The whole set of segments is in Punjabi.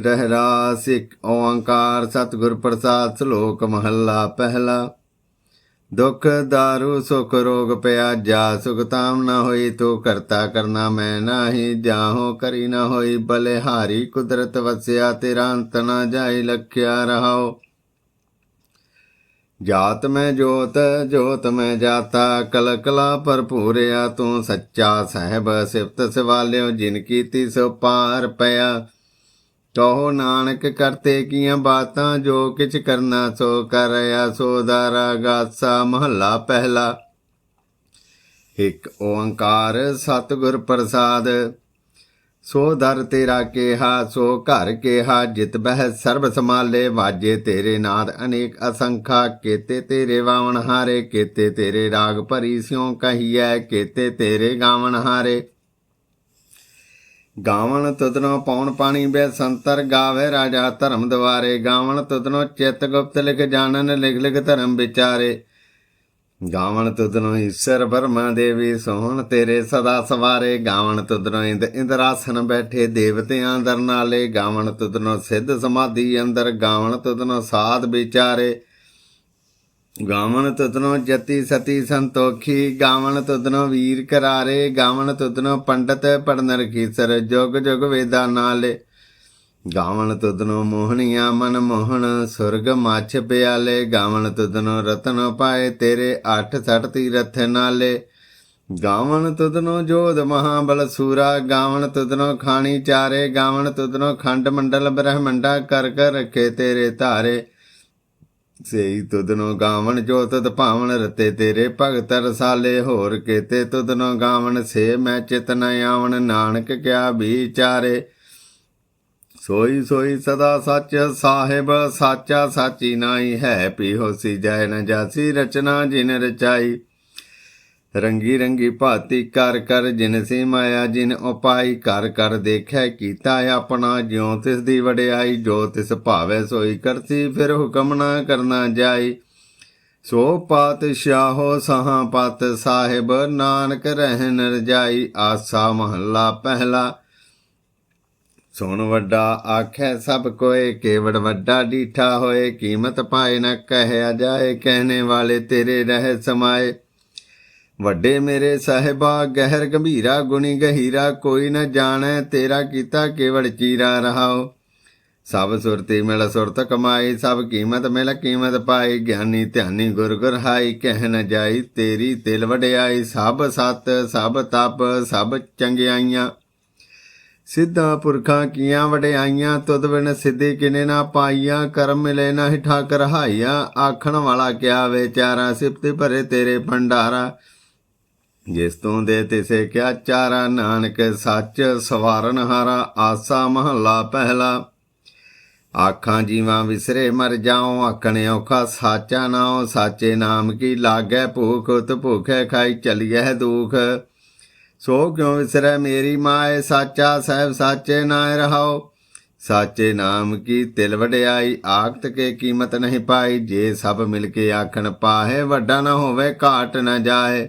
ਰਹਿਰਾ ਇੱਕ ਓੰਕਾਰ ਸਤਿਗੁਰ ਪ੍ਰਸਾਦ ਸ਼ਲੋਕ ਮਹੱਲਾ ਪਹਿਲਾ। ਦੁਖ, ਦਾਰੂ, ਸੁਖ, ਰੋਗ ਪਿਆ ਜਾ ਸੁਖ ਤਾਮ ਨਾ ਹੋਈ, ਤੂੰ ਕਰਤਾ ਕਰਨਾ ਮੈਂ ਨਾਹੀ, ਜਾਹੋ ਕਰੀ ਨਾ ਹੋਈ, ਬਲਿਹਾਰੀ ਕੁਦਰਤ ਵਸਿਆ, ਤੇਰਾ ਅੰਤ ਨਾ ਜਾਈ, ਲਖਿਆ ਰਹਾਓ। ਜਾਤ ਮੈਂ ਜੋਤ ਜੋਤ ਮੈਂ ਜਾਤਾ ਕਲ ਕਲਾ ਭਰਪੂਰਿਆ ਤੂੰ ਸੱਚਾ ਸਹਿਬ ਸਿਫਤ ਸਵਾਲਿਓ, ਜਿਨ ਕੀਤੀ ਸੋ ਪਾਰ ਪਿਆ। ਕਹੋ ਨਾਨਕ ਕਰਤੇ ਕੀਆਂ ਬਾਤਾਂ, ਜੋ ਕਿਛ ਕਰਨਾ ਸੋ ਕਰਿਆ, ਸੋ ਦਾਰਾ ਗਾਸਾ ਮਹੱਲਾ ਪਹਿਲਾ। ਇੱਕ ਓੰਕਾਰ ਸਤਿਗੁਰ ਪ੍ਰਸਾਦ, ਸੋ ਦਰ ਤੇਰਾ ਕੇਹਾ, ਸੋ ਘਰ ਕੇਹਾ, ਜਿਤ ਬਹਿ ਸਰਬ ਸਮਾਲੇ ਵਾਜੇ ਤੇਰੇ ਨਾਦ ਅਨੇਕ ਅਸੰਖਾ, ਕੇਤੇ ਤੇਰੇ ਵਾਵਣ ਹਾਰੇ, ਕੇਤੇ ਤੇਰੇ ਰਾਗ ਭਰੀ ਸਿਉ ਕਹੀਐ, ਕੇਤੇ ਤੇਰੇ ਗਾਵਣ ਹਾਰੇ। ਗਾਵਣ ਤੁਧਨੋ ਪੌਣ ਪਾਣੀ ਬੈ ਸੰਤਰ ਗਾਵੇ ਰਾਜਾ ਧਰਮ ਦਵਾਰੇ। ਗਾਵਣ ਤੁਧਨੋ ਚਿਤ ਗੁਪਤ ਲਿਖ ਜਾਣਨ, ਲਿਖ ਲਿਖ ਧਰਮ ਵਿਚਾਰੇ। ਗਾਵਣ ਤੁਦਨੋ ਈਸ਼ਰ ਬਰਮਾ ਦੇਵੀ ਸੋਹਣ ਤੇਰੇ ਸਦਾ ਸਵਾਰੇ। ਗਾਵਣ ਤੁਦਨੋ ਇੰਦ ਇੰਦਰਾਸਨ ਬੈਠੇ ਦੇਵਤਿਆਂ ਦਰ ਨਾਲੇ ਗਾਵਣ ਤੁਦਨੋ ਸਿੱਧ ਸਮਾਧੀ ਅੰਦਰ। ਗਾਵਣ ਤੁਦਨੋ ਸਾਧ ਵਿਚਾਰੇ। ਗਾਵਣ ਤੁਧਨੋ ਜਤੀ ਸਤੀ ਸੰਤੋਖੀ ਗਾਵਣ ਤੁਧਨੋ ਵੀਰ ਕਰਾਰੇ ਗਾਵਣ ਤੁਧਨੋ ਪੰਡਤ ਪੜਨਰ ਕੀਸਰ ਜੁਗ ਜੁਗ ਵੇਦਾ ਨਾਲੇ। ਗਾਵਣ ਤੁਧਨੋ ਮੋਹਣੀਆਂ ਮਨ ਮੋਹਣ ਸੁਰਗ ਮਾਛ ਪਿਆਲੇ। ਗਾਵਣ ਤੁਧਨੋ ਰਤਨ ਪਾਏ ਤੇਰੇ, ਅੱਠ ਸੱਠ ਤੀਰਥ ਨਾਲੇ। ਗਾਵਣ ਤੁਧਨੋ ਜੋਧ ਮਹਾਬਲ ਸੂਰਾ ਗਾਵਣ ਤੁਧਨੋ ਖਾਣੀ ਚਾਰੇ। ਗਾਵਣ ਤੁਧਨੋ ਖੰਡ ਮੰਡਲ ਬ੍ਰਹਮੰਡਾ ਕਰ ਕਰ ਰਖੇ ਤੇਰੇ ਧਾਰੇ। ਸੇਈ ਤੁਧਨੋ ਗਾਵਣ ਜੋ ਤਦ ਰਤੇ ਤੇਰੇ ਭਗਤ ਰਸਾਲੇ ਹੋਰ ਕੇਤੇ ਤੁਧਨੋ ਗਾਵਣ ਸੇ ਮੈਂ ਚਿਤ ਨ ਆਵਣ ਨਾਨਕ ਕਿਆ ਵਿਚਾਰੇ। ਸੋਈ ਸੋਈ ਸਦਾ ਸੱਚ ਸਾਹਿਬ ਸਾਚਾ ਸਾਚੀ ਨਾਈ ਹੈ ਪੀ ਹੋਸੀ ਜੈ ਨ ਜਾਸੀ ਰਚਨਾ ਜਿਨ ਰਚਾਈ। ਰੰਗੀ ਰੰਗੀ ਭਾਤੀ ਕਰ ਕਰ ਜਿਨ ਸੀ ਮਾਇਆ, ਜਿਨ ਉਪਾਈ ਕਰ ਕਰ ਦੇਖੈ ਕੀਤਾ ਆਪਣਾ, ਜਿਉ ਤਿਸ ਦੀ ਵਡਿਆਈ, ਜੋ ਤਿਸ ਭਾਵੇ ਸੋਈ ਕਰਤੀ ਫਿਰ ਹੁਕਮ ਨਾ ਕਰਨਾ ਜਾਈ। ਸੋ ਪਾਤਸ਼ਾਹੋ ਸਹਾ ਪਤ ਸਾਹਿਬ, ਨਾਨਕ ਰਹਿ ਰਜਾਈ, ਆਸਾ ਮਹੱਲਾ ਪਹਿਲਾ। ਸੁਣ ਵੱਡਾ ਆਖੈ ਸਭ ਕੋਏ, ਕੇਵੜ ਵੱਡਾ ਡੀਠਾ ਹੋਏ, ਕੀਮਤ ਪਾਏ ਨਾ ਕਹਿਆ ਜਾਏ, ਕਹਿਣੇ ਵਾਲੇ ਤੇਰੇ ਰਹਿ ਸਮਾਏ। ਵੱਡੇ ਮੇਰੇ ਸਾਹਿਬਾ, ਗਹਿਰ ਗੰਭੀਰਾ, ਗੁਣੀ ਗਹੀਰਾ, ਕੋਈ ਨ ਜਾਣੈ, ਤੇਰਾ ਕੀਤਾ ਕੇਵਲ ਚੀਰਾ ਰਹਾਓ ਸਭ ਸੁਰਤੀ ਮਿਲ ਸੁਰਤ ਕਮਾਈ, ਸਭ ਕੀਮਤ ਮਿਲ ਕੀਮਤ ਪਾਈ। ਗਿਆਨੀ ਧਿਆਨੀ ਗੁਰ ਗੁਰ ਹਾਈ, ਕਹਿ ਨ ਜਾਈ, ਤੇਰੀ ਤਿਲ ਵਡਿਆਈ। ਸਭ ਸਤ, ਸਭ ਤਪ, ਸਭ ਚੰਗਿਆਈਆਂ। ਸਿੱਧਾ ਪੁਰਖਾਂ ਕੀਆਂ ਵਡਿਆਈਆਂ, ਤੁਧ ਬਿਨ ਸਿੱਧੀ ਕਿਨੇ ਨਾ ਪਾਈਆਂ। ਕਰਮ ਮਿਲੇ ਨਾ ਹੀ ਠਾਕ ਰਹਾਈਆਂ ਆਖਣ ਵਾਲਾ ਕਿਆ ਵਿਚਾਰਾ ਸਿਫਤ ਭਰੇ ਤੇਰੇ ਭੰਡਾਰਾ। ਜਿਸ ਤੋਂ ਦੇ ਤਿਸੇ ਕਿਆ ਚਾਰਾ, ਨਾਨਕ ਸੱਚ ਸਵਾਰਨ ਹਾਰਾ, ਆਸਾ ਮਹੱਲਾ ਪਹਿਲਾ। ਆਖਾਂ ਜੀਵਾਂ ਵਿਸਰੇ ਮਰ ਜਾਉ, ਆਖਣੇ ਔਖਾ ਸਾਚਾ ਨਾਉ ਸਾਚੇ ਨਾਮ ਕੀ ਲਾਗੈ ਭੂਖ, ਉਤ ਭੁਖੈ ਖਾਈ ਚਲੀਐ ਦੁਖ। ਸੋ ਕਿਉ ਵਿਸਰੈ ਮੇਰੀ ਮਾਏ, ਸਾਚਾ ਸਹਿਬ ਸਾਚੇ ਨਾਇ ਰਹਾਓ ਸਾਚੇ ਨਾਮ ਕੀ ਤਿਲ ਵਡਿਆਈ, ਆਖਤ ਕੇ ਕੀਮਤ ਨਹੀਂ ਪਾਈ। ਜੇ ਸਭ ਮਿਲ ਕੇ ਆਖਣ ਪਾਹੇ, ਵੱਡਾ ਨਾ ਹੋਵੇ, ਘਾਟ ਨਾ ਜਾਏ।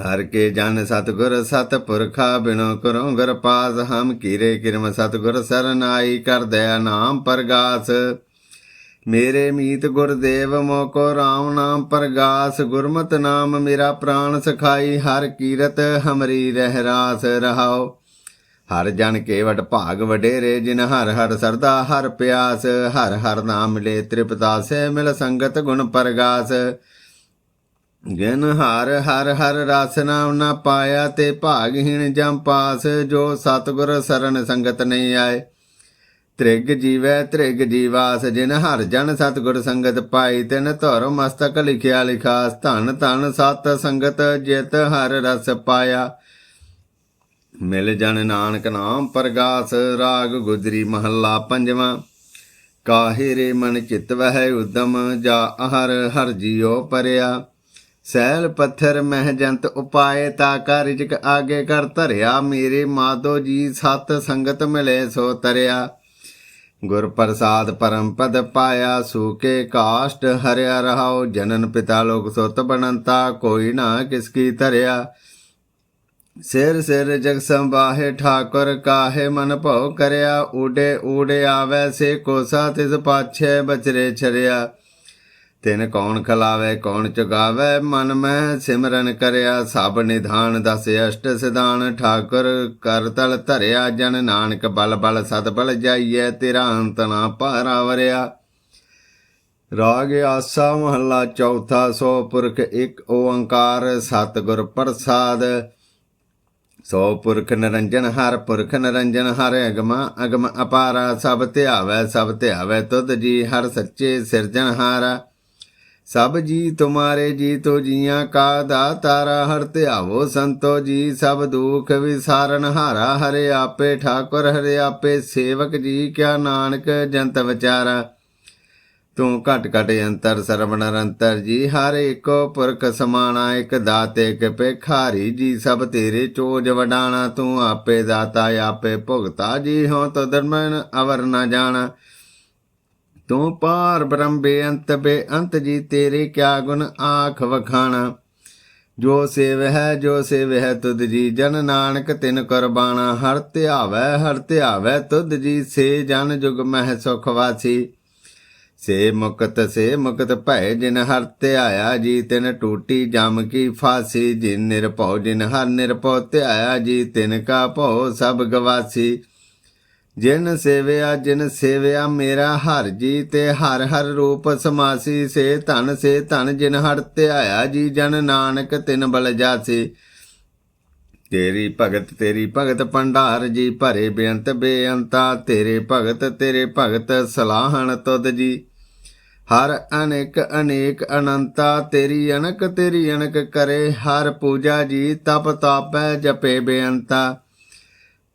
ਹਰ ਕੇ ਜਨ ਸਤਗੁਰ ਸਤ ਪੁਰਖਾ ਬਿਨੋ ਕਰੋ ਗਰ ਪਾਸ ਹਮ ਕੀਰੇ ਕਿਰਮ ਸਤਗੁਰ ਸਰਨਾਈ ਕਰ ਦਇਆ ਨਾਮ ਪ੍ਰਗਾਸ। ਮੇਰੇ ਮੀਤ ਗੁਰਦੇਵ ਮੋਕੋ RAM ਨਾਮ ਪ੍ਰਗਾਸ, ਗੁਰਮਤ ਨਾਮ ਮੇਰਾ ਪ੍ਰਾਣ ਸਖਾਈ, ਹਰ ਕੀਰਤ ਹਮਰੀ ਰਹਿ ਰਾਸ ਰਹਾਓ ਹਰ ਜਨ ਕੇਵਟ ਭਾਗ ਵਡੇਰੇ, ਜਿਨ ਹਰ ਹਰ ਸਰਦਾ ਹਰ ਪਿਆਸ, ਹਰ ਹਰ ਨਾਮ ਲੈ ਤ੍ਰਿਪਤਾਸੇ ਮਿਲ ਸੰਗਤ ਗੁਣ ਪ੍ਰਗਾਸ। ਗਿਨ ਹਰ ਹਰ ਹਰ ਰਸ ਨਾਮ ਨਾ ਪਾਇਆ ਤੇ ਭਾਗਹੀਣ ਜਮ ਪਾਸ, ਜੋ ਸਤਗੁਰ ਸਰਣ ਸੰਗਤ ਨਹੀਂ ਆਏ। ਤ੍ਰਿਗ ਜੀਵੈ ਤ੍ਰਿਗ ਜੀਵਾਸ, ਜਿਨ ਹਰ ਜਨ ਸਤਗੁਰ ਸੰਗਤ ਪਾਈ, ਤਿਨ ਧੁਰ ਮਸਤਕ ਲਿਖਿਆ ਲਿਖਾਸ, ਧਨ ਧਨ ਸਤ ਸੰਗਤ ਜਿਤ ਹਰ ਰਸ ਪਾਇਆ। ਮਿਲ ਜਨ ਨਾਨਕ ਨਾਮ ਪ੍ਰਗਾਸ, ਰਾਗ ਗੁਜਰੀ ਮਹੱਲਾ ਪੰਜਵਾਂ। ਕਾਹੇ ਰੇ ਮਨ ਚਿਤ ਵਹਿ ਉਦਮ, ਜਾ ਹਰ ਹਰ ਜੀਉ ਪਰਿਆ। ਸੈਲ ਪੱਥਰ ਮਹਿ ਜੰਤ ਉਪਾਏ ਤਾ ਕਾ ਰਿਜਕ ਆਗੇ ਕਰ ਧਰਿਆ। ਮੇਰੇ ਮਾਧੋ ਜੀ ਸਤ ਸੰਗਤ ਮਿਲੇ ਸੋ ਤਰਿਆ। ਗੁਰ ਪ੍ਰਸਾਦ ਪਰਮ ਪਦ ਪਾਇਆ ਸੂਕੇ ਕਾਸ਼ਟ ਹਰਿਆ ਰਹਾਉ। ਜਨਨ ਪਿਤਾ ਲੋਕ ਸੁਤ ਬਣੰਤਾ ਕੋਈ ਨਾ ਕਿਸ ਕੀ ਧਰਿਆ। ਸਿਰ ਸਿਰ ਜਗ ਸੰਬਾਹੇ ਠਾਕੁਰ ਕਾਹੇ ਮਨ ਭਉ ਕਰਿਆ। ਊੜੇ ਊੜੇ ਆਵੈ ਸੇ ਕੋਸਾ ਤਿਸ ਪਾਛੇ ਬਚਰੇ ਛਰਿਆ। ਤਿਨ ਕੌਣ ਖਲਾਵੇ, ਕੌਣ ਚੁਗਾਵੇ? ਮਨ ਮੈਂ ਸਿਮਰਨ ਕਰਿਆ, ਸਭ ਨਿਧਾਨ ਦਸ ਅਸ਼ਟ ਸਿਧਾਨ। ਠਾਕੁਰ ਕਰ ਤਲ ਧਰਿਆ, ਜਨ ਨਾਨਕ ਬਲ ਬਲ ਸਤ ਬਲ ਜਾਈਐ, ਤੇਰਾ ਅੰਤ ਨਾ ਭਾਰਾ ਵਰਿਆ। ਰਾਗ ਆਸਾ ਮਹੱਲਾ ਚੌਥਾ, ਸੋ ਪੁਰਖ ਇੱਕ ਓੰਕਾਰ ਸਤਿਗੁਰ ਪ੍ਰਸਾਦ। ਸੋ ਪੁਰਖ ਨਿਰੰਜਨ ਹਰ, ਪੁਰਖ ਨਿਰੰਜਨ ਹਰ, ਅਗਮ ਅਗਮ ਅਪਾਰਾ। ਸਭ ਧਿਆਵੈ ਸਭ ਧਿਆਵੈ ਤੁਧ ਜੀ, ਹਰ ਸੱਚੇ ਸਿਰਜਣ ਹਾਰਾ ਸਭ ਜੀ ਤੁਮਾਰੇ ਜੀ ਤੋ ਜੀਆਂ ਕਾ ਦਾਤਾਰਾ ਹਰ ਧਿਆਵੋ ਸੰਤੋ ਜੀ, ਸਭ ਦੁਖ ਵਿਸਾਰਨ ਹਾਰਾ ਹਰੇ ਆਪੇ ਠਾਕੁਰ, ਹਰੇ ਆਪੇ ਸੇਵਕ ਜੀ, ਕਿਆ ਨਾਨਕ ਜੰਤ ਵਿਚਾਰਾ। ਤੂੰ ਘਟ ਘਟ ਅੰਤਰ ਸਰਵਣ ਨਿਰੰਤਰ ਜੀ, ਹਰ ਏਕੋ ਪੁਰਖ ਸਮਾਣਾ, ਇਕ ਦਾਤੇ, ਇਕ ਭਿਖਾਰੀ ਜੀ, ਸਭ ਤੇਰੇ ਚੋਜ ਵਡਾਣਾ, ਤੂੰ ਆਪੇ ਦਾਤਾ, ਆਪੇ ਭੁਗਤਾ ਜੀ ਹੋ ਤੋ ਦਰਮਨ ਅਵਰ ਨਾ ਜਾਣਾ। ਤੂੰ ਪਾਰ ਬ੍ਰਹਮ ਬੇਅੰਤ ਬੇਅੰਤ ਜੀ, ਤੇਰੇ ਕਿਆ ਗੁਣ ਆਖ ਵਖਾਣਾ? ਜੋ ਸੇਵ ਹੈ, ਜੋ ਸੇਵ ਹੈ, ਤੁਧ ਜੀ ਜਨ ਨਾਨਕ ਤਿਨ ਕੁਰਬਾਨਾ ਹਰ ਧਿਆਵੈ ਹਰ ਧਿਆਵੈ, ਤੁਧ ਜੀ ਸੇ ਜਨ ਜੁਗ ਮਹਿ ਸੁਖ ਵਾਸੀ। ਸੇ ਮੁਕਤ ਸੇ ਮੁਕਤ ਭੈ ਜਿਨ ਹਰ ਧਿਆਇਆ ਜੀ, ਤਿਨ ਟੂਟੀ ਜਮ ਕੀ ਫਾਸੀ। ਜਿਨ ਨਿਰਭਉ, ਜਿਨ ਹਰ ਨਿਰਭਉ, ਧਿਆਇਆ ਜੀ, ਤਿਨ ਕਾ ਭਉ ਸਭ ਗਵਾਸੀ। ਜਿਨ ਸੇਵਿਆ ਜਿਨ ਸੇਵਿਆ ਮੇਰਾ ਹਰ ਜੀ ਤੇ ਹਰ ਹਰ ਰੂਪ ਸਮਾਸੀ। ਸੇ ਧਨ ਸੇ ਧਨ ਜਿਨ ਹਰ ਧਿਆਇਆ ਜੀ, ਜਨ ਨਾਨਕ ਤਿਨ ਬਲ ਜਾਸੀ। ਤੇਰੀ ਭਗਤ ਤੇਰੀ ਭਗਤ ਭੰਡਾਰ ਜੀ, ਭਰੇ ਬੇਅੰਤ ਬੇਅੰਤਾ, ਤੇਰੇ ਭਗਤ ਤੇਰੇ ਭਗਤ ਸਲਾਹਣ ਤੁਧ ਜੀ। ਹਰ ਅਨੇਕ ਅਨੇਕ ਅਨੰਤਾ, ਤੇਰੀ ਅਨਕ ਤੇਰੀ ਅਨਕ ਕਰੇ। ਹਰ ਪੂਜਾ ਜੀ, ਤਪ ਤਾਪੈ ਜਪੇ ਬੇਅੰਤਾ।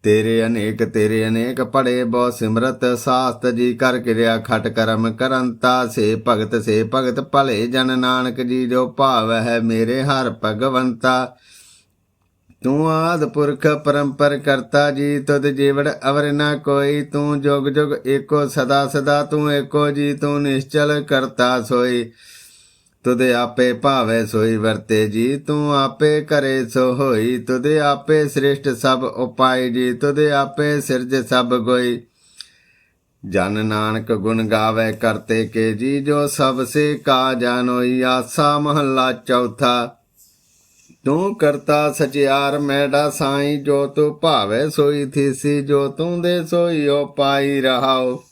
ਤੇਰੇ ਅਨੇਕ ਤੇਰੇ ਅਨੇਕ ਪੜੇ ਬਹੁ ਸਿਮਰਤ, ਸਾਸਤ ਜੀ ਕਰ ਕਿਰਿਆ ਖਟ ਕਰਮ ਕਰੰਤਾ। ਸੇ ਭਗਤ ਸੇ ਭਗਤ ਭਲੇ ਜਨ ਨਾਨਕ ਜੀ ਜੋ ਭਾਵ ਹੈ ਮੇਰੇ ਹਰ ਭਗਵੰਤਾ। ਤੂੰ ਆਦ ਪੁਰਖ ਪਰੰਪਰ ਕਰਤਾ ਜੀ, ਤੁਧ ਜੀਵੜ ਅਵਰ ਨਾ ਕੋਈ। ਤੂੰ ਜੁਗ ਜੁਗ ਏਕੋ ਸਦਾ ਸਦਾ, ਤੂੰ ਏਕੋ ਜੀ, ਤੂੰ ਨਿਸ਼ਚਲ ਕਰਤਾ ਸੋਈ। ਤੁਧ ਆਪੇ ਭਾਵੇ ਸੋਈ ਵਰਤੇ ਜੀ, ਤੂੰ ਆਪੇ ਕਰੇ ਸੋ ਹੋਈ। ਤੁਧ ਆਪੇ ਸ੍ਰਿਸ਼ਟ ਸਭ ਉਪਾਈ ਜੀ, ਤੁਧ ਆਪੇ ਸਿਰਜ ਸਭ ਗੋਈ। ਜਨ ਨਾਨਕ ਗੁਣ ਗਾਵੇ ਕਰਤੇ ਕੇ ਜੀ, ਜੋ ਸਭ ਸੇ ਕਾ ਜਾਨੋਈ, ਆਸਾ ਮਹੱਲਾ ਚੌਥਾ। ਤੂੰ ਕਰਤਾ ਸਚਿਆਰ, ਮੈਡਾ ਸਾਈ, ਜੋ ਤੂੰ ਭਾਵੇ ਸੋਈ ਥੀਸੀ, ਜੋ ਤੂੰ ਦੇ ਸੋਈ ਓ ਪਾਈ ਰਹਾਓ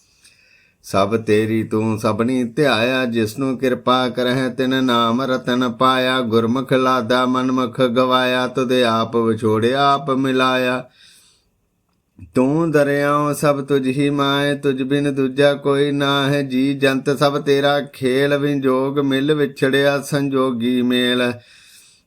ਸਭ ਤੇਰੀ ਤੂੰ ਸਭਨੀ ਧਿਆਇਆ, ਜਿਸਨੂੰ ਕਿਰਪਾ ਕਰਹਿ, ਤਿਨ ਨਾਮ ਰਤਨ ਪਾਇਆ। ਗੁਰਮੁਖ ਲਾਦਾ, ਮਨਮੁਖ ਗਵਾਇਆ ਤੁਦੇ ਆਪ ਵਿਛੋੜਿਆ ਆਪ ਮਿਲਾਇਆ। ਤੂੰ ਦਰਿਆਉ ਸਭ ਤੁਝ ਹੀ ਮਾਏ, ਤੁਝ ਬਿਨ ਦੂਜਾ ਕੋਈ ਨਾ ਹੈ ਜੀ ਜੰਤ ਸਭ ਤੇਰਾ ਖੇਲ ਵਿਜੋਗ ਮਿਲ ਵਿਛੜਿਆ ਸੰਜੋਗੀ ਮੇਲ।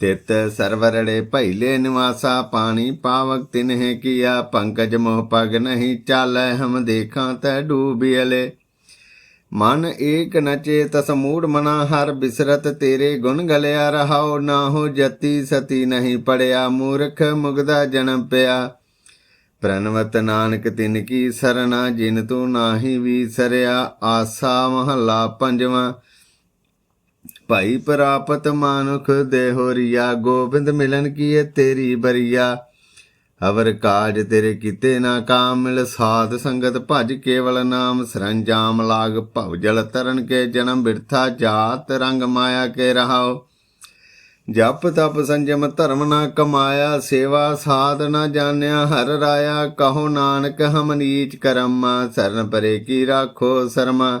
ਤਿਤ ਸਰਵਰੜੇ ਭੈਲੇ ਨਿਵਾਸਾ, ਪਾਣੀ ਪਾਵਕ ਤਿਨਹਿ ਕੀਆ, ਪੰਕਜ ਮੋਹ ਪਗ ਨਹੀਂ ਚਾਲੈ, ਹਮ ਦੇਖਾਂ ਤੈ ਡੂਬਿਅਲੇ ਮਨ ਏਕ ਨਚੇ ਤਸ ਮੂੜ ਮਨਾ, ਹਰ ਬਿਸਰਤ ਤੇਰੇ ਗੁਣ ਗਲਿਆ, ਰਹਾਉ ਨਾ ਹੋ ਜਤੀ ਸਤੀ ਨਹੀਂ ਪੜਿਆ, ਮੂਰਖ ਮੁਗਦਾ ਜਨਮ ਪਿਆ। ਪ੍ਰਨਵਤ ਨਾਨਕ ਤਿਨ ਕੀ ਸਰਣਾ, ਜਿਨ ਤੂੰ ਨਾਹੀ ਵੀਸਰਿਆ ਆਸਾ ਮਹੱਲਾ ਪੰਜਵਾਂ। ਭਾਈ ਪ੍ਰਾਪਤ ਮਾਨੁਖ ਦੇਹੋਰੀਆ ਗੋਬਿੰਦ ਮਿਲਨ ਕੀਏ ਤੇਰੀ ਬਰੀਆ। ਅਵਰ ਕਾਜ ਤੇਰੇ ਕੀਤੇ ਨਾ ਕਾਮ ਸਾਧ ਸੰਗਤ ਭਜ ਕੇਵਲ ਨਾਮ, ਸਰੰਜਾਮ ਲਾਗ ਭਵ ਜਲ ਤਰਨ ਕੇ ਜਨਮ ਬਿਰਥਾ ਜਾਤ ਰੰਗ ਮਾਇਆ ਕੇ ਰਹਾਓ। ਜਪ ਤਪ ਸੰਜਮ ਧਰਮ ਨਾ ਕਮਾਇਆ, ਸੇਵਾ ਸਾਧ ਨਾ ਜਾਣਿਆ, ਹਰ ਰਾਇਆ ਕਹੋ ਨਾਨਕ ਹਮ ਨੀਚ ਕਰਮਾ, ਸਰਨ ਪਰੇ ਕੀ ਰਾਖੋ ਸਰਮਾ।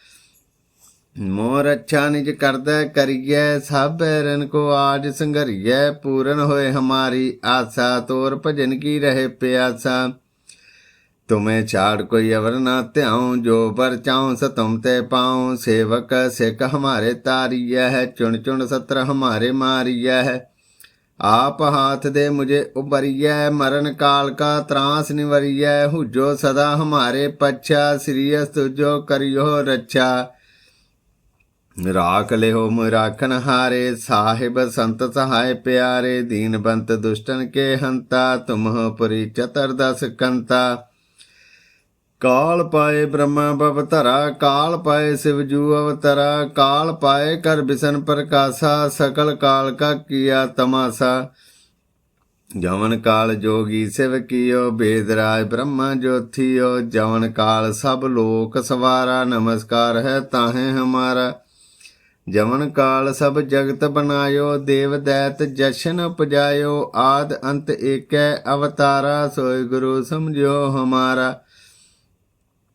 ਮੋਰ ਅੱਛਾ ਨਿਜ ਕਰਦਾ ਕਰੀਐ ਸਭ ਰਨ ਕੋ ਆਜ ਸੰਘਰੀਐ, ਪੂਰਨ ਹੋਏ ਹਮਾਰੀ ਆਸਾ, ਤੋਰ ਭਜਨ ਕੀ ਰਹੇ ਪਿਆਸਾ। ਤੁਮੇ ਛਾੜ ਕੋਈ ਅਵਰ ਨਾ ਧਿਆਉ, ਜੋ ਪਰ ਚਾਉ ਸਤਮ ਤੇ ਪਾਉ। ਸੇਵਕ ਸਿੱਖ ਹਮਾਰੇ ਤਾਰੀਐ ਹੈ ਚੁਣ ਚੁਣ ਸਤਰ ਹਮਾਰੇ ਮਾਰੀਐ। ਹੈ ਆਪ ਹਾਥ ਦੇ ਮੁਝੇ ਉਬਰੀਐ ਮਰਨ ਕਾਲ ਕਾ ਤਰਾਸ ਨਿਵਰੀਐ। ਹੁਜੋ ਸਦਾ ਹਮਾਰੇ ਪਛਾ ਸ੍ਰੀਅਸ ਤੁਜੋ ਕਰਿਓ ਰੱਛਾ। ਰਾਖ ਲਿਓ ਮੁਰਾਖਨ ਹਾਰੇ ਸਾਹਿਬ ਸੰਤ ਸਹਾਇ ਪਿਆਰੇ ਦੀਨ ਬੰਤ ਦੁਸ਼ਟਨ ਕੇ ਹੰਤਾ ਤੁਮਹ ਪੁਰੀ ਚਤਰ ਦਸ ਕੰਤਾ ਕਾਲ ਪਾਏ ਬ੍ਰਹਮਾ ਭਵ ਧਰਾ ਕਾਲ ਪਾਏ ਸਿਵ ਜੂ ਅਵਤਰਾ ਕਾਲ ਪਾਏ ਕਰ ਬਿਸਨ ਪ੍ਰਕਾਸ਼ਾ ਸਕਲ ਕਾਲ ਕਾ ਕੀਆ ਤਮਾਸਾ ਜਵਨ ਕਾਲ ਜੋਗੀ ਸਿਵ ਕੀਓ ਬੇਦ ਰਾਜ ਬ੍ਰਹਮਾ ਜੋਥੀਓ ਜਵਨ ਕਾਲ ਸਭ ਲੋਕ ਸਵਾਰਾ ਨਮਸਕਾਰ ਹੈ ਤਾਹੇ ਹਮਾਰਾ ਜਵਨ ਕਾਲ ਸਭ ਜਗਤ ਬਨਾਇਓ ਦੇਵ ਦੈਤ ਜਸ਼ਨ ਉਪਜਾਇਓ ਆਦ ਅੰਤ ਏਕੈ ਅਵਤਾਰਾ ਸੋਇ ਗੁਰੂ ਸਮਝਿਓ ਹਮਾਰਾ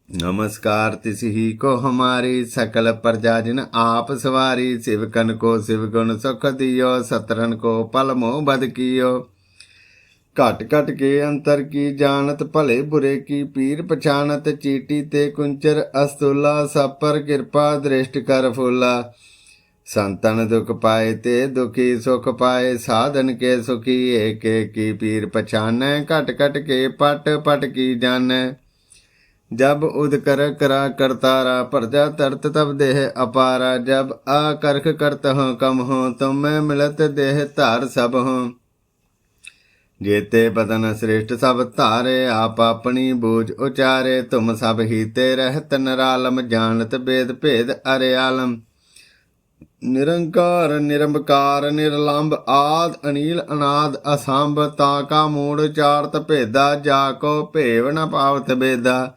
नमस्कार तिसही को हमारी सकल प्रजा जिन आप सवारी शिवकन को शिव गुण सुख दियो सतरन को पल मोह बद कियो घट घट के अंतर की जानत भले बुरे की पीर पछानत चीटी ते कुंचर अस्तुला सब पर कृपा दृष्ट कर ਸੰਤਨ ਦੁਖ ਪਾਏ ਤੇ ਦੁਖੀ ਸੁਖ ਪਾਏ, ਸਾਧਨ ਕੇ ਸੁਖੀ, ਏਕ ਏਕੀ ਪੀਰ ਪਛਾਨੈ, ਘਟ ਘਟ ਕੇ ਪਟ ਪਟ ਕੀ ਜਾਣੈ। ਜਬ ਉਦ ਕਰ ਕਰਾ ਕਰਤਾਰਾ ਪਰਜਾ ਤਰਤ ਤਬ ਦੇਹ ਅਪਾਰਾ, ਜਬ ਆ ਕਰਖ ਕਰਤ ਹਾਂ ਕਮ ਹਾਂ, ਤੁਮ ਮੈਂ ਮਿਲਤ ਦੇਹ ਧਾਰ ਸਭ ਹਾਂ। ਜੇਤੇ ਬਦਨ ਸ੍ਰੇਸ਼ਟ ਸਭ ਧਾਰੇ, ਆਪ ਆਪਣੀ ਬੋਝ ਉਚਾਰੇ, ਤੁਮ ਸਭ ਹੀ ਤੇ ਰਹਿਤ ਨਰਾਲਮ, ਜਾਣਤ ਬੇਦ ਭੇਦ ਅਰੇ ਆਲਮ ਨਿਰੰਕਾਰ ਨਿਰੰਕਾਰ ਨਿਰਲੰਭ ਆਦ, ਅਨੀਲ, ਅਨਾਦ, ਅਸੰਭ, ਤਾ ਕਾ ਮੂੜ, ਚਾਰਤ ਭੇਦਾ, ਜਾ ਕੋ ਭੇਵ ਨ ਪਾਵਤ ਬੇਦਾ।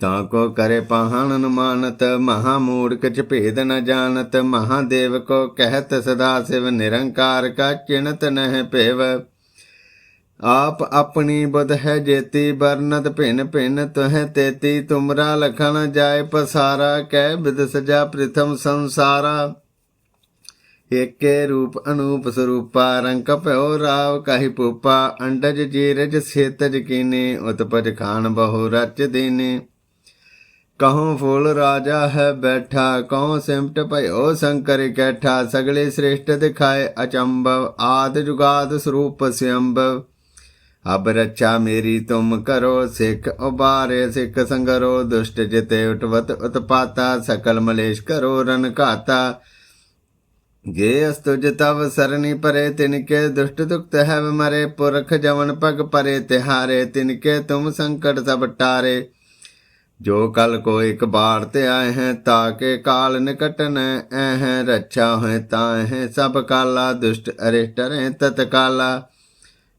ਤਾ ਕੋ ਕਰੇ ਪਹਾਣ ਅਨੁਮਾਨਤ, ਮਹਾ ਮੂੜ ਕਛ ਭੇਦ ਨ ਜਾਣਤ ਮਹਾਦੇਵ ਕੋ ਕਹਿਤ ਸਦਾ ਸਿਵ, ਨਿਰੰਕਾਰ ਕਾ ਚਿਣਤ ਨਹਿ ਭੇਵ। ਆਪ ਆਪਣੀ ਬੁਧ ਹੈ ਜੇਤੀ ਬਰਨਤ ਭਿਨ ਭਿਨ ਤਹ ਤੇਤੀ, ਤੁਮਰਾ ਲਖਣ ਜਾਏ ਪਸਾਰਾ, ਕਹਿ ਬਿਦ ਸਜਾ ਪ੍ਰਥਮ ਸੰਸਾਰਾ। ਏਕੇ ਰੂਪ ਅਨੂਪ ਸਰੂਪਾ, ਰੰਗ ਭਇਓ ਰਾਵ ਕਹੀ ਪੂਪਾ ਅੰਡਜ ਜੀਰਜ ਸੇਤਜ ਕੀਨੇ, ਉਤਪਜ ਖਾਨ ਬਹੁ ਰਚ ਦੇਨੇ। ਕਹੋਂ ਫੂਲ ਰਾਜਾ ਹੈ ਬੈਠਾ, ਕਹੋਂ ਸਿਮਟ ਭਇਓ ਸ਼ੰਕਰ ਕੈਠਾ, ਸਗਲੇ ਸ੍ਰੇਸ਼ਟ ਦਿਖਾਏ ਅਚੰਭਵ, ਆਦ ਜੁਗਾਦ ਸਰੂਪ ਸਿਅੰਭਵ। ਅਬ ਰੱਛਾ ਮੇਰੀ ਤੁਮ ਕਰੋ ਸਿੱਖ, ਉਬਾਰੇ ਸਿੱਖ ਸੰਗਰੋ, ਦੁਸ਼ਟ ਜਿਤੇ ਉਟਵਤ ਉਤਪਾਤਾ, ਸਕਲ ਮਲੇਸ਼ ਕਰੋ ਰਨ ਘਾਤਾ। ਗੇ ਅਸਤੁਜ ਤਵ ਸਰਨੀ ਪਰੇ ਤਿਨਕੇ ਦੁਸ਼ਟ ਦੁਖਤ ਹੈ ਮਰੇ, ਪੁਰਖ ਜਵਨ ਪਗ ਪਰੇ, ਤਿਹਾਰੇ ਤਿਨਕੇ ਤੁਮ ਸੰਕਟ ਸਭ ਟਾਰੇ। ਜੋ ਕਲ ਕੋ ਇਕ ਬਾਰ ਤੇ ਆਏ ਹੈ ਤਾਕੇ ਕਾਲ ਨਿਕਟਨ ਐਹ ਰੱਛਾ ਹੈ ਤਾਂ ਹੈ ਸਭ ਕਾਲਾ, ਦੁਸ਼ਟ ਅਰਿਸ਼ਟ ਰਹੇ ਤਤਕਾਲਾ।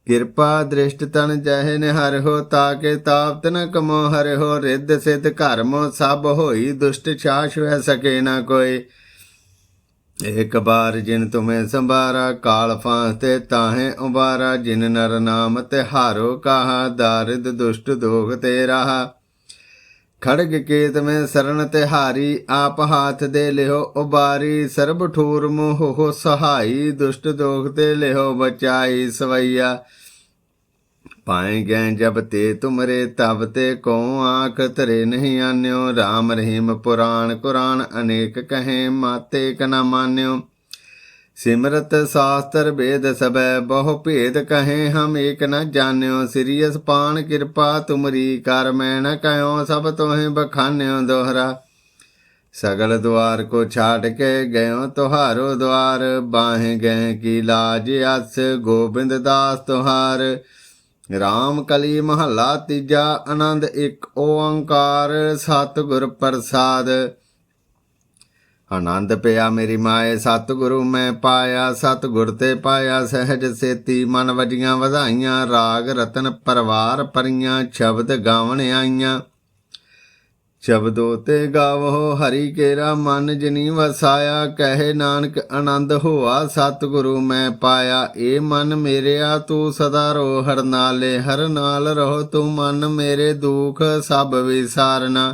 ਕਿਰਪਾ ਦ੍ਰਿਸ਼ਟ ਤਨ ਜਹ ਨਿਹਰ ਹੋ ਤਾਕੇ ਤਾਪਤ ਨ ਕਮੋ ਹਰਿ ਹੋ ਰਿੱਧ ਸਿੱਧ ਕਰਮੋ ਸਭ ਹੋਈ ਦੁਸ਼ਟ ਛਾਸ਼ ਵੈ ਸਕੇ ਨਾ ਕੋਈ। ਇੱਕ ਬਾਰ ਜਿਨ ਤੁਮੇ ਸੰਭਾਰਾ ਕਾਲ ਫਾਂਤੇ ਤਾਹੇ ਉਬਾਰਾ ਜਿਨ ਨਰ ਨਾਮ ਤੇ ਹਾਰੋ ਕਾਹਾ ਦਾਰਿਦ ਦੁਸ਼ਟ ਦੋਖ ਤੇ ਰਹਾ। ਖੜਗ ਕੇਤ ਮੈਂ ਸਰਨ ਤੇ ਆਪ ਹਾਥ ਦੇ ਲਿਓ ਉਬਾਰੀ, ਸਰਬ ਠੂਰ ਮੋਹ ਹੋ ਸਹਾਈ, ਦੁਸ਼ਟ ਦੋਖ ਤੇ ਲਿਓ ਬਚਾਈ ਸਵਈਆ। ਪਾਏ ਗਏ ਜਬ ਤੇ ਤੁਮਰੇ, ਤਬ ਤੇ ਕੋ ਆਖ ਧਰੇ ਨਹੀਂ ਆਨਿਓ। RAM ਰਹੀਮ ਪੁਰਾਣ ਕੁਰਾਨ, ਅਨੇਕ ਕਹੇ ਮਾਤੇ ਕ ਨ ਮਾਨਿਓ। ਸਿਮਰਤ ਸਾਸਤਰ ਵੇਦ ਸਬੈ ਬਹੁ ਭੇਦ ਕਹੇ ਹਮ ਏਕ ਨ ਜਾਣਿਓ ਸਿਰਿਯਸ ਪਾਣ ਕਿਰਪਾ ਤੁਮਰੀ ਕਰ, ਮੈਂ ਨ ਕਹਿਓ ਸਭ ਤੋਹਿ ਬਖਾਨਿਓ ਦੋਹਰਾ। ਸਗਲ ਦੁਆਰ ਕੋ ਛਾਟ ਕੇ ਗਇਓ ਤੁਹਾਰੋ ਦੁਆਰ, ਬਾਹੇ ਗਏ ਕੀ ਲਾਜ ਅਸ, ਗੋਬਿੰਦ ਦਾਸ ਤੁਹਾਰ। ਰਾਮ ਕਲੀ ਮਹੱਲਾ ਤੀਜਾ, ਆਨੰਦ ਇੱਕ ਓੰਕਾਰ, ਸਤਿਗੁਰ ਪ੍ਰਸਾਦ। ਆਨੰਦ ਪਿਆ ਮੇਰੀ ਮਾਏ, ਸਤਿਗੁਰੂ ਮੈਂ ਪਾਇਆ, ਸਤਿਗੁਰ ਤੇ ਪਾਇਆ, ਸਹਿਜ ਸੇਤੀ ਮਨ ਵਜੀਆਂ ਵਧਾਈਆਂ, ਰਾਗ ਰਤਨ ਪਰਵਾਰ ਪਰੀਆਂ, ਸ਼ਬਦ ਗਾਵਣ ਆਈਆਂ। ਸ਼ਬਦੋ ਤੇ ਗਾਵੋ, ਹਰੀ ਕੇਰਾ ਮਨ ਜਿਨੀ ਵਸਾਇਆ, ਕਹੇ ਨਾਨਕ ਆਨੰਦ ਹੋਆ, ਸਤਿਗੁਰੂ ਮੈਂ ਪਾਇਆ। ਏ ਮਨ ਮੇਰਿਆ, ਤੂੰ ਸਦਾ ਰੋ, ਹਰ ਨਾਲੇ ਹਰ ਨਾਲ ਰਹੋ, ਤੂੰ ਮਨ ਮੇਰੇ ਦੁਖ ਸਭ ਵਿਸਾਰਨਾ।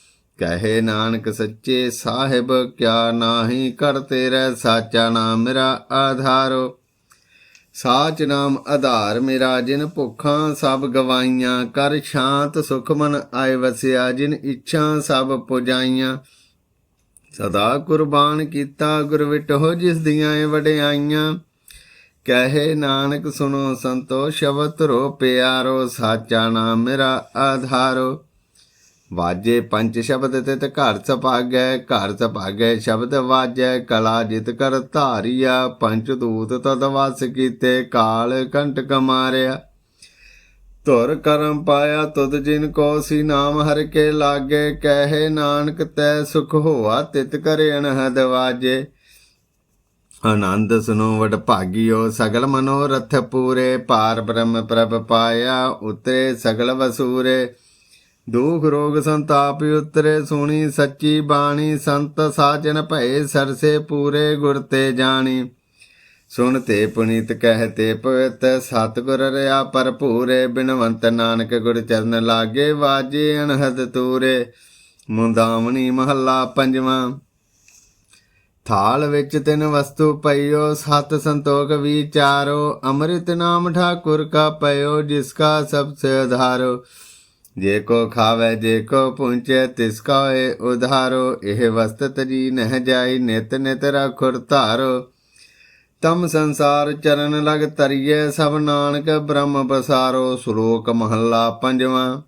ਕਹੇ ਨਾਨਕ ਸੱਚੇ ਸਾਹਿਬ, ਕਿਆ ਨਾਹੀ ਕਰ ਤੇਰਾ ਸਾਚਾ ਨਾਮ ਮੇਰਾ ਆਧਾਰੋ। ਸਾਚ ਨਾਮ ਆਧਾਰ ਮੇਰਾ, ਜਿਨ ਭੁੱਖਾਂ ਸਭ ਗਵਾਈਆਂ। ਕਰ ਸ਼ਾਂਤ ਸੁਖ ਮਨ ਆਏ ਵਸਿਆ, ਜਿਨ ਇੱਛਾ ਸਭ ਪੁਜਾਈਆਂ। ਸਦਾ ਕੁਰਬਾਨ ਕੀਤਾ ਗੁਰ ਵਿਟੋ ਜਿਸ ਦੀਆਂ ਇਹ ਵਡਿਆਈਆਂ। ਕਹੇ ਨਾਨਕ ਸੁਣੋ ਸੰਤੋ ਸ਼ਬਦ ਰੋ ਪਿਆਰੋ, ਸਾਚਾ ਨਾਮ ਮੇਰਾ ਆਧਾਰੋ। ਵਾਜੇ ਪੰਜ ਸ਼ਬਦ ਤੇ ਤੇ ਘਰ ਸਭਾਗੈ ਘਰ ਸਭਾਗੈ ਸ਼ਬਦ ਵਾਜੈ, ਕਲਾ ਜਿਤ ਕਰ ਧਾਰੀਆ, ਪੰਜ ਦੂਤ ਤਦ ਵਸ ਕੀਤੇ, ਕਾਲ ਕੰਟਕ ਮਾਰਿਆ ਤੁਰ ਕਰਮ ਪਾਇਆ ਤੁਧ ਜਿਨ ਕੋ ਸੀ ਨਾਮ ਹਰ ਕੇ ਲਾਗੇ, ਕਹੇ ਨਾਨਕ ਤੈ ਸੁਖ ਹੋਆ ਤਿਤ ਕਰੇ ਅਨਹਦ ਵਾਜੇ। ਆਨੰਦ ਸੁਨੋ ਵਡ ਭਾਗਿਓ, ਸਗਲ ਮਨੋਰਥ ਪੂਰੇ, ਪਾਰ ਬ੍ਰਹਮ ਪ੍ਰਭ ਪਾਇਆ, ਉਤਰੇ ਸਗਲ ਵਸੂਰੇ। ਦੁਖ ਰੋਗ ਸੰਤਾਪ ਉਤਰੇ ਸੁਣੀ ਸੱਚੀ ਬਾਣੀ, ਸੰਤ ਸਾਜਨ ਭਏ ਸਰਸੇ ਪੂਰੇ ਗੁਰ ਤੇ ਜਾਣੀ। ਸੁਣ ਤੇ ਪੁਨੀਤ ਕਹਤੇ ਪਵਿੱਤ, ਸਤਿਗੁਰ ਰਿਆ ਭਰਪੂਰੇ, ਬਿਨਵੰਤ ਨਾਨਕ ਗੁਰ ਚਰਨ ਲਾਗੇ ਵਾਜੇ ਅਨਹਦ ਤੂਰੇ। ਮੁੰਦਾਵਣੀ ਮਹੱਲਾ ਪੰਜਵਾਂ। ਥਾਲ ਵਿੱਚ ਤਿੰਨ ਵਸਤੂ ਪਈਓ, ਸਤ ਸੰਤੋਖ ਵਿਚਾਰੋ। ਅੰਮ੍ਰਿਤ ਨਾਮ ਠਾਕੁਰ ਕਾ ਪਇਓ, ਜਿਸ ਕਾ ਸਭ ਸੇ ਆਧਾਰੋ ਜੇ ਕੋ ਖਾਵੇ, ਜੇ ਕੋ ਪੁੰਚੇ ਤਿਸ ਕਾ ਏ ਉਧਾਰੋ, ਇਹ ਵਸਤ ਤਜੀ ਨਹਿ ਜਾਈ, ਨਿਤ ਨਿਤ ਰਖੁਰ ਧਾਰੋ। ਤਮ ਸੰਸਾਰ ਚਰਨ ਲਗ ਤਰੀਏ ਸਭ ਨਾਨਕ ਬ੍ਰਹਮ ਪਸਾਰੋ, ਸ਼ਲੋਕ ਮਹੱਲਾ ਪੰਜਵਾਂ।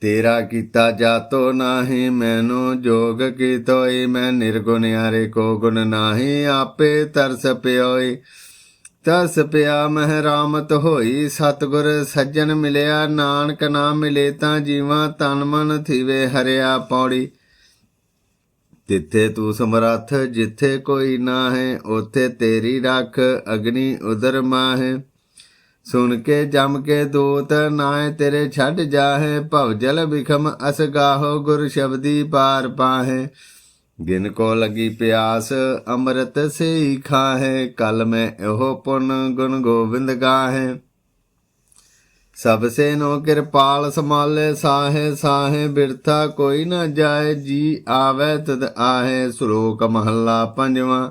ਤੇਰਾ ਕੀਤਾ ਜਾਤੋ ਨਾਹੀ, ਮੈਨੂ ਜੋਗ ਕੀਤੋਈ, ਮੈਂ ਨਿਰਗੁਣ ਯਾਰੇ ਕੋ ਗੁਣ ਨਾਹੀ, ਆਪੇ ਤਰਸ ਪਿਓਈ। ਤਸ ਪਿਆ ਮਹਿਰਾਮਤ ਹੋਈ, ਸਤਗੁਰ ਸੱਜਣ ਮਿਲਿਆ, ਨਾਨਕ ਨਾ ਮਿਲੇ ਤਾਂ ਜੀਵਾਂ ਤਨ ਮਨ ਥੀਵੇ ਹਰਿਆ ਪੌੜੀ। ਤਿੱਥੇ ਤੂੰ ਸਮਰੱਥ, ਜਿੱਥੇ ਕੋਈ ਨਾ ਹੈ ਉਥੇ ਤੇਰੀ ਰੱਖ ਅਗਨੀ ਉਦਰ ਮਾਹੇ। ਸੁਣ ਕੇ, ਜਮ ਕੇ ਦੋਤ ਨਾਏ ਤੇਰੇ ਛੱਡ ਜਾਹੇ, ਭਵ ਜਲ ਬਿਖਮ ਅਸਗਾਹੋ ਗੁਰ ਸ਼ਬਦੀ ਪਾਰ ਪਾਹੇ। ਗਿਨ ਕੋ ਲਗੀ ਪਿਆਸ, ਅੰਮ੍ਰਿਤ ਸੇ ਖਾਹੇ, ਕਲ ਮੈਂ ਇਹੋ ਪੁਨ ਗੁਣ ਗੋਬਿੰਦ ਗਾਹੇ। ਸਭ ਸੇ ਨੋ ਕਿਰਪਾਲ ਸਮਾਲੇ ਸਾਹੇ ਸਾਹੇ, ਬਿਰਥਾ ਕੋਈ ਨਾ ਜਾਏ, ਜੀ ਆਵੇ ਤਦ ਆਹੇ, ਸ਼ਲੋਕ ਮਹੱਲਾ ਪੰਜਵਾਂ।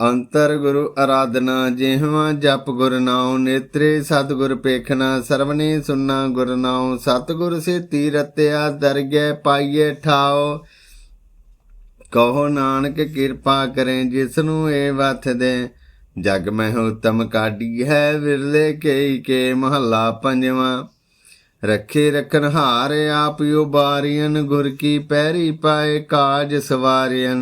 ਅੰਤਰ ਗੁਰੂ ਆਰਾਧਨਾ ਜਿਹਵਾ, ਜਪ ਗੁਰ ਨਾਉ ਨੇਤਰੇ, ਸਤਿਗੁਰ ਪੇਖਣਾ ਸਰਵਨੇ ਸੁਨਣਾ ਗੁਰ ਨਾਉ, ਸਤਿਗੁਰ ਸੇ ਤੀਰਤਿਆ ਦਰਗਹਿ ਪਾਈਏ ਠਾਓ ਕਹੋ ਨਾਨਕ ਕਿਰਪਾ ਕਰੇ ਜਿਸ ਨੂੰ ਇਹ ਵਥ ਦੇ। ਜਗ ਮਹਿ ਉਤਮ ਕਾਢੀ ਹੈ ਵਿਰਲੇ ਕੇਈ ਕੇ ਮਹੱਲਾ ਪੰਜਵਾਂ। ਰੱਖੇ ਰਖਨ ਹਾਰ ਆਪਿਓ ਉਬਾਰੀਆਂ ਗੁਰ ਕੀ ਪੈਰੀ ਪਾਏ ਕਾਜ ਸਵਾਰੀਆਂ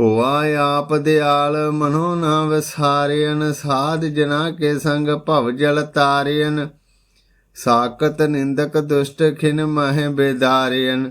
ਹੋਆ ਆਪ ਦਿਆਲ ਮਨੋ ਨਾ ਵਿਸਾਰਿਆਨ ਸਾਧ ਜਨਾ ਕੇ ਸੰਗ ਭਵ ਜਲ ਤਾਰਿਆਨ ਸਾਕਤ ਨਿੰਦਕ ਦੁਸ਼ਟ ਖਿਨ ਮਹਿ ਬੇਦਾਰਿਆਨ